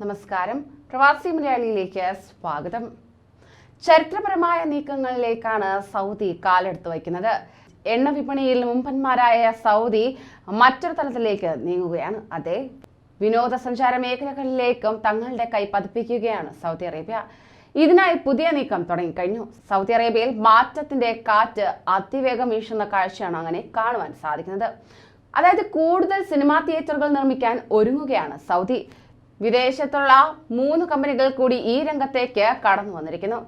നമസ്കാരം. പ്രവാസി മലയാളിയിലേക്ക് സ്വാഗതം. ചരിത്രപരമായ നീക്കങ്ങളിലേക്കാണ് സൗദി കാലെടുത്ത് വയ്ക്കുന്നത്. എണ്ണ വിപണിയിൽ മുമ്പന്മാരായ സൗദി മറ്റൊരു തലത്തിലേക്ക് നീങ്ങുകയാണ്. അതെ വിനോദസഞ്ചാര മേഖലകളിലേക്കും തങ്ങളുടെ കൈ പതിപ്പിക്കുകയാണ് സൗദി അറേബ്യ. ഇതിനായി പുതിയ നീക്കം തുടങ്ങിക്കഴിഞ്ഞു. സൗദി അറേബ്യയിൽ മാറ്റത്തിന്റെ കാറ്റ് അതിവേഗം വീശുന്ന കാഴ്ചയാണ് അങ്ങനെ കാണുവാൻ സാധിക്കുന്നത്. അതായത് കൂടുതൽ സിനിമാ തിയേറ്ററുകൾ നിർമ്മിക്കാൻ ഒരുങ്ങുകയാണ് സൗദി. വിദേശത്തുള്ള മൂന്ന് കമ്പനികൾ കൂടി ഈ രംഗത്തേക്ക് കടന്നു വന്നിരിക്കുന്നു.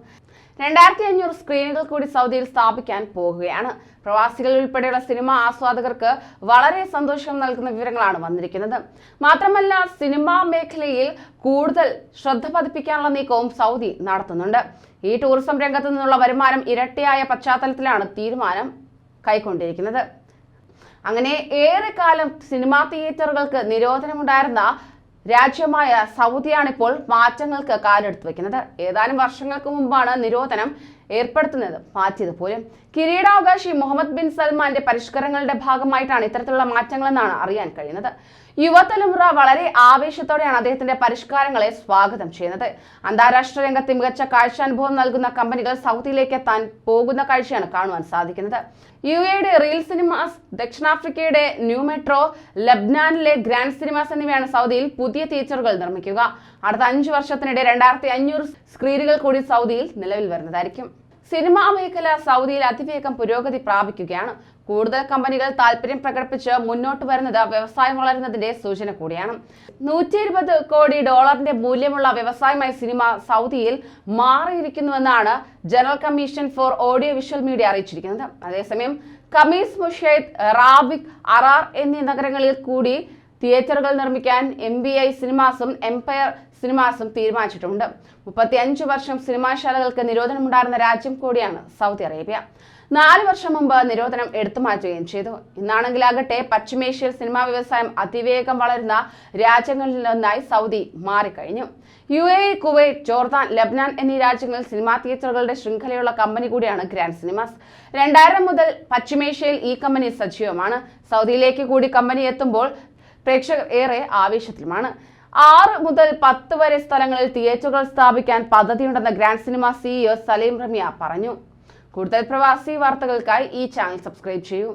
രണ്ടായിരത്തി അഞ്ഞൂറ് സ്ക്രീനുകൾ കൂടി സൗദിയിൽ സ്ഥാപിക്കാൻ പോകുകയാണ്. പ്രവാസികൾ ഉൾപ്പെടെയുള്ള സിനിമ ആസ്വാദകർക്ക് വളരെ സന്തോഷം നൽകുന്ന വിവരങ്ങളാണ് വന്നിരിക്കുന്നത്. മാത്രമല്ല സിനിമാ മേഖലയിൽ കൂടുതൽ ശ്രദ്ധ പതിപ്പിക്കാനുള്ള നീക്കവും സൗദി നടത്തുന്നുണ്ട്. ഈ ടൂറിസം രംഗത്തു നിന്നുള്ള വരുമാനം ഇരട്ടിയായ പശ്ചാത്തലത്തിലാണ് തീരുമാനം കൈക്കൊണ്ടിരിക്കുന്നത്. അങ്ങനെ ഏറെക്കാലം സിനിമാ തിയേറ്ററുകൾക്ക് നിരോധനമുണ്ടായിരുന്ന രാജ്യമായ സൗദിയാണിപ്പോൾ മാറ്റങ്ങൾക്ക് കാലെടുത്ത് വെക്കുന്നത്. ഏതാനും വർഷങ്ങൾക്ക് മുമ്പാണ് നിരോധനം ഏർപ്പെടുത്തുന്നത്. മാറ്റിയത് പോലും. കിരീടാവകാശി മുഹമ്മദ് ബിൻ സൽമാന്റെ പരിഷ്കരണങ്ങളുടെ ഭാഗമായിട്ടാണ് ഇത്തരത്തിലുള്ള മാറ്റങ്ങളെന്നാണ് അറിയാൻ കഴിയുന്നത്. യുവതലമുറ വളരെ ആവേശത്തോടെയാണ് അദ്ദേഹത്തിന്റെ പരിഷ്കാരങ്ങളെ സ്വാഗതം ചെയ്യുന്നത്. അന്താരാഷ്ട്ര രംഗത്ത് മികച്ച കാഴ്ചാനുഭവം നൽകുന്ന കമ്പനികൾ സൗദിയിലേക്ക് എത്താൻ പോകുന്ന കാഴ്ചയാണ് കാണുവാൻ സാധിക്കുന്നത്. യു എയുടെ റീൽ സിനിമാസ് ദക്ഷിണാഫ്രിക്കയുടെ ന്യൂ മെട്രോ ലബ്നാനിലെ ഗ്രാൻഡ് സിനിമാസ് എന്നിവയാണ് സൗദിയിൽ പുതിയ തിയേറ്ററുകൾ നിർമ്മിക്കുക. അടുത്ത അഞ്ചു വർഷത്തിനിടെ രണ്ടായിരത്തി അഞ്ഞൂറ് സ്ക്രീനുകൾ കൂടി സൗദിയിൽ നിലവിൽ വരുന്നതായിരിക്കും. സിനിമാ മേഖല സൗദിയിൽ അതിവേഗം പുരോഗതി പ്രാപിക്കുകയാണ്. കൂടുതൽ കമ്പനികൾ താല്പര്യം പ്രകടിപ്പിച്ച് മുന്നോട്ട് വരുന്നത് വ്യവസായം വളരുന്നതിന്റെ സൂചന കൂടിയാണ്. നൂറ്റി ഇരുപത് കോടി ഡോളറിന്റെ മൂല്യമുള്ള വ്യവസായമായി സിനിമ സൗദിയിൽ മാറിയിരിക്കുന്നുവെന്നാണ് General Commission for Audio Visual Media അറിയിച്ചിരിക്കുന്നത്. അതേസമയം കമീസ് മുഷേദ് റാബിക് അറാർ എന്നീ നഗരങ്ങളിൽ കൂടി തിയേറ്ററുകൾ നിർമ്മിക്കാൻ എം ബി ഐ സിനിമാസും എംപയർ സിനിമാസും തീരുമാനിച്ചിട്ടുണ്ട്. മുപ്പത്തി അഞ്ച് വർഷം സിനിമാശാലകൾക്ക് നിരോധനമുണ്ടായിരുന്ന രാജ്യം കൂടിയാണ് സൗദി അറേബ്യ. നാല് വർഷം മുമ്പ് നിരോധനം എടുത്തു മാറ്റുകയും ചെയ്തു. ഇന്നാണെങ്കിലാകട്ടെ പശ്ചിമേഷ്യയിൽ സിനിമാ വ്യവസായം അതിവേഗം വളരുന്ന രാജ്യങ്ങളിലൊന്നായി സൗദി മാറിക്കഴിഞ്ഞു. U A Kuwait Jordan Lebanon എന്നീ രാജ്യങ്ങളിൽ സിനിമാ തിയേറ്ററുകളുടെ ശൃംഖലയുള്ള കമ്പനി കൂടിയാണ് ഗ്രാൻഡ് സിനിമാസ്. രണ്ടായിരം മുതൽ പശ്ചിമേഷ്യയിൽ ഈ കമ്പനി സജീവമാണ്. സൗദിയിലേക്ക് കൂടി കമ്പനി എത്തുമ്പോൾ പ്രേക്ഷകർ ഏറെ ആവേശത്തിലുമാണ്. ആറ് മുതൽ പത്ത് വരെ സ്ഥലങ്ങളിൽ തിയേറ്ററുകൾ സ്ഥാപിക്കാൻ പദ്ധതിയുണ്ടെന്ന് Grand Cinema CEO Saleem Ramiya പറഞ്ഞു. കൂടുതൽ പ്രവാസി വാർത്തകൾക്കായി ഈ ചാനൽ സബ്സ്ക്രൈബ് ചെയ്യൂ.